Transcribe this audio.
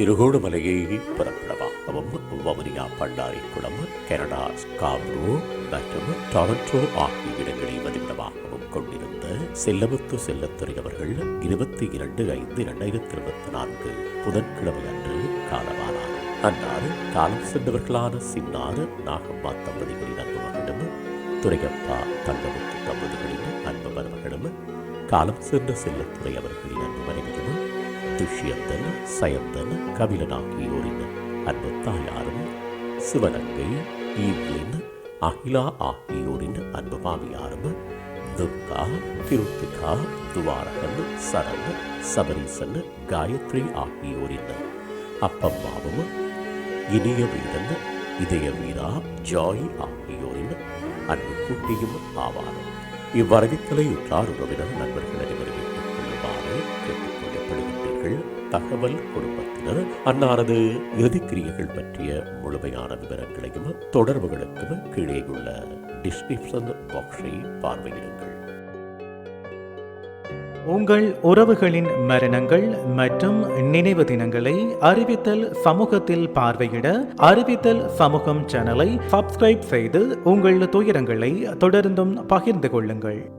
திருகோணமலையை பிறப்பிடமாகவும் Vavuniya Pandarikulam Canada Scarborough மற்றும் Toronto ஆகிய இடங்களை மதிப்பிடமாகவும் கொண்டிருந்த செல்லமுத்து செல்லத்துறை அவர்கள் இருபத்தி இரண்டு ஐந்து இரண்டாயிரத்தி இருபத்தி நான்கு புதன்கிழமை அன்று காலமானார் அன்னார் காலம் சென்றவர்களான சின்னார் நாகம்மா தம்பதிகளின் அன்பு மகனும் துரையப்பா தங்கமுத்து தம்பதிகளின் அன்பு மருமகளும் காலம் சென்ற செல்லத்துறை அவர்களின் அன்பு மனைவியும் துஷ்யந்தன் சயந்தன் கபிலன் ஆகியோரின் அன்பு தாயாரும் சிவனங்கை ஈவ்லின் அகிலா ஆகியோரின் அன்பு மாமியாரும் துர்கா திருத்திகா துவாரகன் சரண் சபரீசன் காயத்ரி ஆகியோரின் அப்பம்மாவும் இனிய வீரன் இதய வீரா ஜாய் ஆகியோரின் அன்பு குட்டியும் ஆவார். இவ்வரவித்தலை உற்றார் உறவினர் நண்பர்களிடம் தகவல் கொடுப்பதினர் அன்னாரது இறுதிக்கிரியைகள் பற்றிய முழுமையான விவரங்களையும் தொடர்புகளுக்கும் கீழே உள்ள டிஸ்கிரிப்ஷன் பாக்ஸை பார்வையிடுங்கள். உங்கள் உறவுகளின் மரணங்கள் மற்றும் நினைவு தினங்களை அறிவித்தல் சமூகத்தில் பார்வையிட அறிவித்தல் சமூகம் சேனலை சப்ஸ்கிரைப் செய்து உங்கள் துயரங்களை தொடர்ந்தும் பகிர்ந்து கொள்ளுங்கள்.